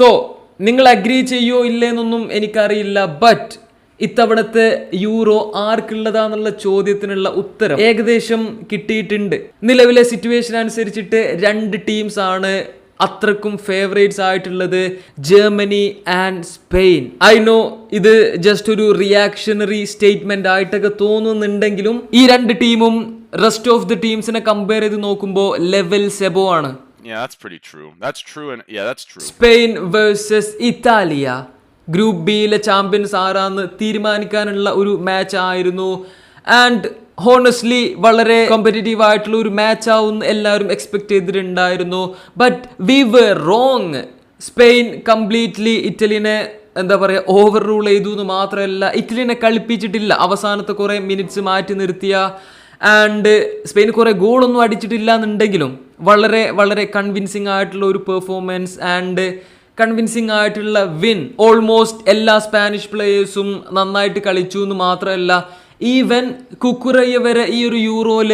So നിങ്ങൾ agri ചെയ്യോ ഇല്ലേന്നൊന്നും എനിക്കറിയില്ല ബട്ട് ഇത്തവണത്തെ യൂറോ ആർക്കുള്ളതാന്നുള്ള ചോദ്യത്തിനുള്ള ഉത്തരം ഏകദേശം കിട്ടിയിട്ടുണ്ട്. നിലവിലെ സിറ്റുവേഷൻ അനുസരിച്ചിട്ട് രണ്ട് ടീംസ് ആണ് അത്രക്കും ഫേവറേറ്റ്സ് ആയിട്ടുള്ളത് Germany and Spain I know ഇത് ജസ്റ്റ് ഒരു റിയാക്ഷണറി സ്റ്റേറ്റ്മെന്റ് ആയിട്ടൊക്കെ തോന്നുന്നുണ്ടെങ്കിലും ഈ രണ്ട് ടീമും റെസ്റ്റ് ഓഫ് ദി ടീംസിനെ കമ്പയർ ചെയ്ത് നോക്കുമ്പോൾ ലെവൽ സെബോ ആണ്. Yeah, that's pretty true. That's true, and yeah, that's true. Spain versus Italia group ബിയിലെ ചാമ്പ്യൻസ് ആരാന്ന് തീരുമാനിക്കാനുള്ള ഒരു മാച്ച് ആയിരുന്നു. ആൻഡ് ഹോണസ്റ്റ്ലി വളരെ കോമ്പറ്റേറ്റീവ് ആയിട്ടുള്ള ഒരു മാച്ച് ആവും എല്ലാവരും എക്സ്പെക്ട് ചെയ്തിട്ടുണ്ടായിരുന്നു. But we were wrong Spain completely ഇറ്റലിനെ എന്താ പറയുക ഓവർ റൂൾ ചെയ്തു എന്ന് മാത്രമല്ല ഇറ്റലിനെ കളിപ്പിച്ചിട്ടില്ല. അവസാനത്തെ കുറേ മിനിറ്റ്സ് മാറ്റി നിർത്തിയ. ആൻഡ് സ്പെയിൻ കുറേ ഗോളൊന്നും അടിച്ചിട്ടില്ല എന്നുണ്ടെങ്കിലും വളരെ വളരെ കൺവിൻസിങ് ആയിട്ടുള്ള ഒരു പെർഫോമൻസ് ആൻഡ് കൺവിൻസിങ് ആയിട്ടുള്ള വിൻ ഓൾമോസ്റ്റ് എല്ലാ സ്പാനിഷ് പ്ലേയേഴ്സും നന്നായിട്ട് കളിച്ചു എന്ന് മാത്രമല്ല ഈവൻ കുക്കുറയ്യ വരെ ഈ ഒരു യൂറോയിൽ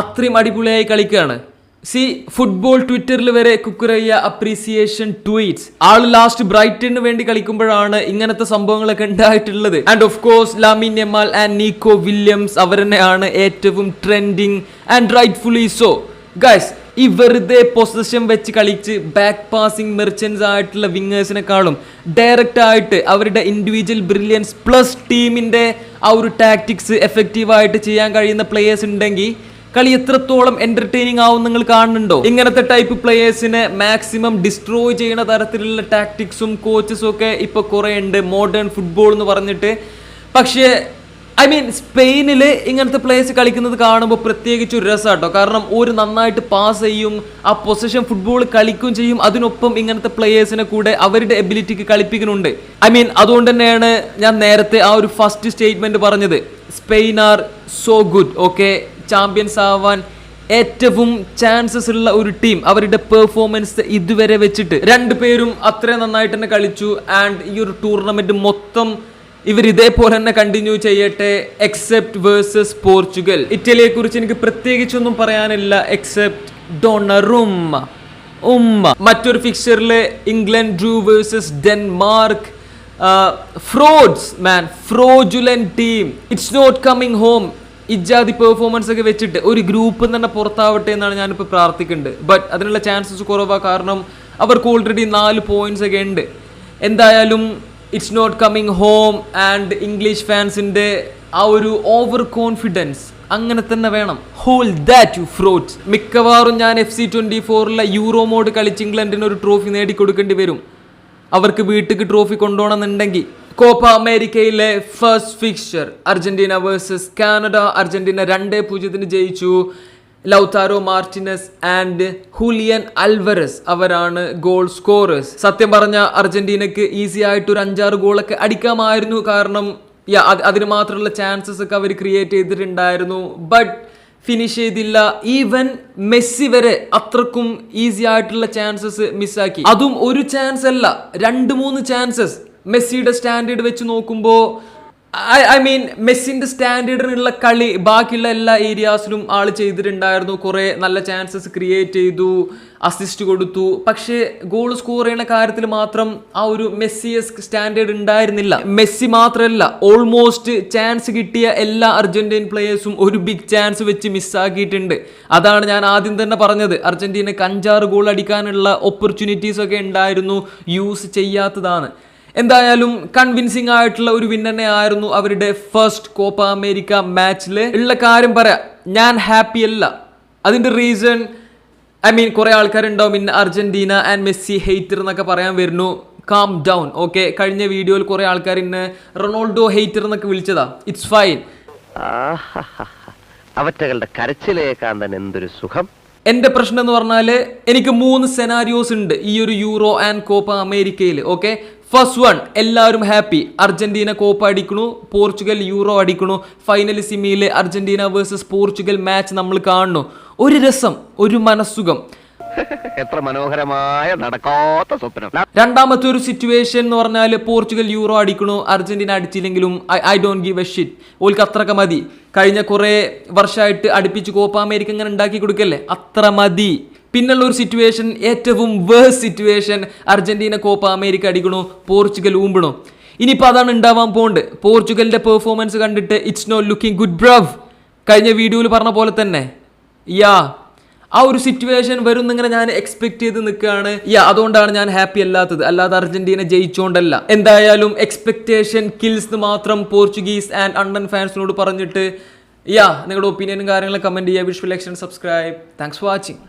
അത്രയും അടിപൊളിയായി കളിക്കുകയാണ്. സി ഫുട്ബോൾ ട്വിറ്ററിൽ വരെ കുക്കുറയ്യ അപ്രീസിയേഷൻ ട്വീറ്റ്സ് ആൾ ലാസ്റ്റ് ബ്രൈറ്റന് വേണ്ടി കളിക്കുമ്പോഴാണ് ഇങ്ങനത്തെ സംഭവങ്ങളൊക്കെ ഉണ്ടായിട്ടുള്ളത്. And of course Lamine Yamal and Nico Williams അവർ തന്നെയാണ് ഏറ്റവും trending and rightfully so guys ഈ വെറുതെ പൊസിഷൻ വെച്ച് കളിച്ച് ബാക്ക് പാസിംഗ് മെർച്ചൻസ് ആയിട്ടുള്ള വിങ്ങേഴ്സിനെക്കാളും ഡയറക്റ്റ് ആയിട്ട് അവരുടെ ഇൻഡിവിജ്വൽ ബ്രില്യൻസ് പ്ലസ് ടീമിന്റെ ആ ഒരു ടാക്ടിക്സ് എഫക്റ്റീവായിട്ട് ചെയ്യാൻ കഴിയുന്ന പ്ലേയേഴ്സ് ഉണ്ടെങ്കിൽ കളി എത്രത്തോളം എന്റർടൈനിങ് ആവും നിങ്ങൾ കാണുന്നുണ്ടോ? ഇങ്ങനത്തെ ടൈപ്പ് പ്ലേയേഴ്സിനെ മാക്സിമം ഡിസ്ട്രോയ് ചെയ്യുന്ന തരത്തിലുള്ള ടാക്ടിക്സും കോച്ചസും ഒക്കെ ഇപ്പോൾ കുറേ ഉണ്ട് മോഡേൺ ഫുട്ബോൾ എന്ന് പറഞ്ഞിട്ട്. പക്ഷേ ഐ മീൻ സ്പെയിനിൽ ഇങ്ങനത്തെ പ്ലേസ് കളിക്കുന്നത് കാണുമ്പോൾ പ്രത്യേകിച്ച് ഒരു രസമാട്ടോ കാരണം ഒരു നന്നായിട്ട് പാസ് ചെയ്യും ആ പൊസിഷൻ ഫുട്ബോൾ കളിക്കുകയും ചെയ്യും. അതിനൊപ്പം ഇങ്ങനത്തെ പ്ലേയേഴ്സിനെ കൂടെ അവരുടെ എബിലിറ്റിക്ക് കളിപ്പിക്കുന്നുണ്ട്. ഐ മീൻ അതുകൊണ്ട് തന്നെയാണ് ഞാൻ നേരത്തെ ആ ഒരു ഫസ്റ്റ് സ്റ്റേറ്റ്മെന്റ് പറഞ്ഞത്. Spain are so good okay champions ആവാൻ ഏറ്റവും ചാൻസസ് ഉള്ള ഒരു ടീം അവരുടെ പെർഫോമൻസ് ഇതുവരെ വെച്ചിട്ട് രണ്ടുപേരും അത്രയും നന്നായിട്ട് തന്നെ കളിച്ചു. ആൻഡ് ഈ ഒരു ടൂർണമെന്റ് മൊത്തം ഇവർ ഇതേപോലെ തന്നെ കണ്ടിന്യൂ ചെയ്യട്ടെ എക്സെപ്റ്റ് വേഴ്സസ് പോർച്ചുഗൽ. ഇറ്റലിയെ കുറിച്ച് എനിക്ക് പ്രത്യേകിച്ചൊന്നും പറയാനില്ല എക്സെപ്റ്റ് ഡോണറും ഉമ്മ. മറ്റൊരു ഫിക്ചറിൽ England drew versus Denmark frauds man ഫ്രോജുലൻ team it's not coming home ഇജാതി performance ഒക്കെ വെച്ചിട്ട് ഒരു ഗ്രൂപ്പ് തന്നെ പുറത്താവട്ടെ എന്നാണ് ഞാനിപ്പോൾ പ്രാർത്ഥിക്കുന്നുണ്ട് ബട്ട് അതിനുള്ള ചാൻസസ് കുറവാണ് കാരണം അവർക്ക് ഓൾറെഡി നാല് പോയിന്റ്സ് ഒക്കെ ഉണ്ട്. എന്തായാലും it's not coming home and English ഫാൻസിന്റെ ആ ഒരു ഓവർ കോൺഫിഡൻസ് അങ്ങനെ തന്നെ വേണം. ഹോൾ ദാറ്റ് യു ഫ്രോട്ട്സ് മിക്കവാറും ഞാൻ എഫ് സി ട്വന്റി ഫോറിലെ യൂറോ മോഡ് കളിച്ച് ഇംഗ്ലണ്ടിന് ഒരു ട്രോഫി നേടിക്കൊടുക്കേണ്ടി വരും. അവർക്ക് വീട്ടിലേക്ക് ട്രോഫി കൊണ്ടുപോകണമെന്നുണ്ടെങ്കിൽ കോപ്പ അമേരിക്കയിലെ first fixture Argentina versus Canada Argentina രണ്ടേ പൂജ്യത്തിന് ജയിച്ചു. Lautaro Martinez and Julian Alvarez അവരാണ് ഗോൾ സ്കോറേഴ്സ് സത്യം പറഞ്ഞ അർജന്റീനക്ക് ഈസി ആയിട്ട് ഒരു അഞ്ചാറ് ഗോളൊക്കെ അടിക്കാമായിരുന്നു. കാരണം അതിന് മാത്രമുള്ള ചാൻസസ് ഒക്കെ അവർ ക്രിയേറ്റ് ചെയ്തിട്ടുണ്ടായിരുന്നു. ബട്ട് ഫിനിഷ് ചെയ്തില്ല. ഈവൻ മെസ്സി വരെ അത്രക്കും ഈസി ആയിട്ടുള്ള ചാൻസസ് മിസ്സാക്കി അതും ഒരു ചാൻസ് അല്ല. രണ്ട് മൂന്ന് ചാൻസസ് മെസ്സിയുടെ സ്റ്റാൻഡേർഡ് വെച്ച് നോക്കുമ്പോൾ ഐ ഐ മീൻ മെസ്സിന്റെ സ്റ്റാൻഡേർഡിനുള്ള കളി ബാക്കിയുള്ള എല്ലാ ഏരിയാസിലും ആൾ ചെയ്തിട്ടുണ്ടായിരുന്നു. കുറേ നല്ല ചാൻസസ് ക്രിയേറ്റ് ചെയ്തു അസിസ്റ്റ് കൊടുത്തു. പക്ഷേ ഗോൾ സ്കോർ ചെയ്യുന്ന കാര്യത്തിൽ മാത്രം ആ ഒരു മെസ്സിയസ് സ്റ്റാൻഡേർഡ് ഉണ്ടായിരുന്നില്ല. മെസ്സി മാത്രമല്ല ഓൾമോസ്റ്റ് ചാൻസ് കിട്ടിയ എല്ലാ അർജന്റീൻ പ്ലേയേഴ്സും ഒരു ബിഗ് ചാൻസ് വെച്ച് മിസ്സാക്കിയിട്ടുണ്ട് അതാണ് ഞാൻ ആദ്യം തന്നെ പറഞ്ഞത്. അർജന്റീനക്ക് അഞ്ചാറ് ഗോൾ അടിക്കാനുള്ള ഓപ്പർച്യൂണിറ്റീസ് ഒക്കെ ഉണ്ടായിരുന്നു. യൂസ് ചെയ്യാത്തതാണ്. എന്തായാലും കൺവിൻസിംഗ് ആയിട്ടുള്ള ഒരു വിന്നറിനെ ആയിരുന്നു അവരുടെ ഫസ്റ്റ് കോപ്പ അമേരിക്ക മാച്ചിൽ ഉള്ള കാര്യം പറയാം. ഞാൻ ഹാപ്പി അല്ല. അതിന്റെ റീസൺ ഐ മീൻ കുറെ ആൾക്കാരുണ്ടാവും. ഇന്ന് അർജന്റീന ആൻഡ് മെസ്സി ഹെയ്റ്റർ എന്നൊക്കെ പറയാൻ വരുന്നു. കാം ഡൗൺ ഓക്കെ കഴിഞ്ഞ വീഡിയോയിൽ കുറേ ആൾക്കാർ ഇന്ന് റൊണാൾഡോ ഹെയ്റ്റർ എന്നൊക്കെ വിളിച്ചതാ. It's fine. അവറ്റകളുടെ കരച്ചിലേക്കാൻ തന്നെ എന്തൊരു സുഖം. എന്റെ പ്രശ്നം എന്ന് പറഞ്ഞാൽ എനിക്ക് മൂന്ന് സെനാരിയോസ് ഉണ്ട് ഈ ഒരു യൂറോ ആൻഡ് കോപ്പ അമേരിക്കയിൽ ഓക്കെ ഫസ്റ്റ് വൺ എല്ലാവരും ഹാപ്പി അർജന്റീന കോപ്പ് അടിക്കണു പോർച്ചുഗൽ യൂറോ അടിക്കണു ഫൈനൽ സിമിയിലെ അർജന്റീന വേഴ്സസ് പോർച്ചുഗൽ മാച്ച് നമ്മൾ കാണുന്നു. ഒരു രസം ഒരു മനസ്സുഖം. എത്ര മനോഹരമായ നടക്കാത്ത സ്വപ്നം. രണ്ടാമത്തെ ഒരു സിറ്റുവേഷൻ എന്ന് പറഞ്ഞാൽ പോർച്ചുഗൽ യൂറോ അടിക്കണു Argentina അടിച്ചില്ലെങ്കിലും I don't give a shit ഓൽക്ക് അത്രക്ക മതി. കഴിഞ്ഞ കുറേ വർഷമായിട്ട് അടുപ്പിച്ച് കോപ്പ അമേരിക്ക ഇങ്ങനെ ഉണ്ടാക്കി കൊടുക്കല്ലേ? അത്ര മതി. പിന്നുള്ള ഒരു സിറ്റുവേഷൻ ഏറ്റവും worst situation Argentina Copa America അടിക്കണോ Portugal ഊമ്പണോ? ഇനിയിപ്പോൾ അതാണ് ഉണ്ടാവാൻ പോകുന്നത് പോർച്ചുഗലിന്റെ പെർഫോമൻസ് കണ്ടിട്ട് it's no looking good bruv കഴിഞ്ഞ വീഡിയോയിൽ പറഞ്ഞ പോലെ തന്നെ. യാ ആ ഒരു സിറ്റുവേഷൻ വരും എന്നിങ്ങനെ ഞാൻ എക്സ്പെക്ട് ചെയ്ത് നിൽക്കുകയാണ്. യാ അതുകൊണ്ടാണ് ഞാൻ ഹാപ്പി അല്ലാത്തത്. അല്ലാതെ അർജന്റീന ജയിച്ചുകൊണ്ടല്ല എന്തായാലും എക്സ്പെക്ടേഷൻ കിൽസ് മാത്രം പോർച്ചുഗീസ് ആൻഡ് അണ്ടൻ ഫാൻസിനോട് പറഞ്ഞിട്ട് യാ നിങ്ങളുടെ ഒപ്പീനിയനും കാര്യങ്ങളും കമന്റ് ചെയ്യുക വിഷ്വൽ എക്ഷൻ സബ്സ്ക്രൈബ് താങ്ക്സ് ഫോർ വാച്ചിങ്